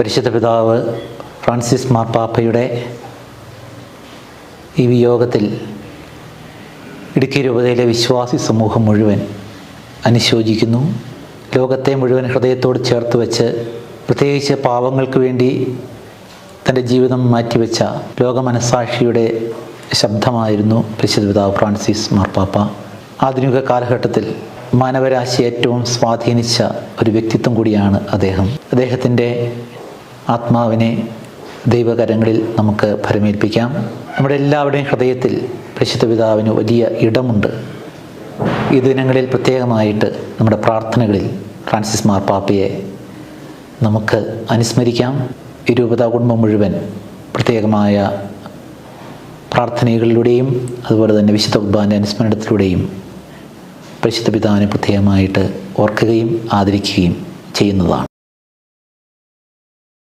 പരിശുദ്ധ പിതാവ് ഫ്രാൻസിസ് മാർപ്പാപ്പയുടെ ഈ വിയോഗത്തിൽ ഇടുക്കി രൂപതയിലെ വിശ്വാസി സമൂഹം മുഴുവൻ അനുശോചിക്കുന്നു. ലോകത്തെ മുഴുവൻ ഹൃദയത്തോട് ചേർത്ത് വെച്ച് പ്രത്യേകിച്ച് പാവങ്ങൾക്ക് വേണ്ടി തന്റെ ജീവിതം മാറ്റിവെച്ച ലോകമനസാക്ഷിയുടെ ശബ്ദമായിരുന്നു പരിശുദ്ധ പിതാവ് ഫ്രാൻസിസ് മാർപ്പാപ്പ. ആധുനിക കാലഘട്ടത്തിൽ മാനവരാശി ഏറ്റവും സ്വാധീനിച്ച ഒരു വ്യക്തിത്വം കൂടിയാണ് അദ്ദേഹം. അദ്ദേഹത്തിന്റെ ആത്മാവിനെ ദൈവകരങ്ങളിൽ നമുക്ക് ഭരമേൽപ്പിക്കാം. നമ്മുടെ എല്ലാവരുടെയും ഹൃദയത്തിൽ പരിശുദ്ധ പിതാവിന് വലിയ ഇടമുണ്ട്. ഈ ദിനങ്ങളിൽ പ്രത്യേകമായിട്ട് നമ്മുടെ പ്രാർത്ഥനകളിൽ ഫ്രാൻസിസ് മാർപ്പാപ്പയെ നമുക്ക് അനുസ്മരിക്കാം. ഈ രൂപതാ കുടുംബം മുഴുവൻ പ്രത്യേകമായ പ്രാർത്ഥനകളിലൂടെയും അതുപോലെ തന്നെ വിശുദ്ധ കുർബാന്റെ അനുസ്മരണത്തിലൂടെയും പരിശുദ്ധ പിതാവിനെ പ്രത്യേകമായിട്ട് ഓർക്കുകയും ആദരിക്കുകയും ചെയ്യുന്നതാണ്.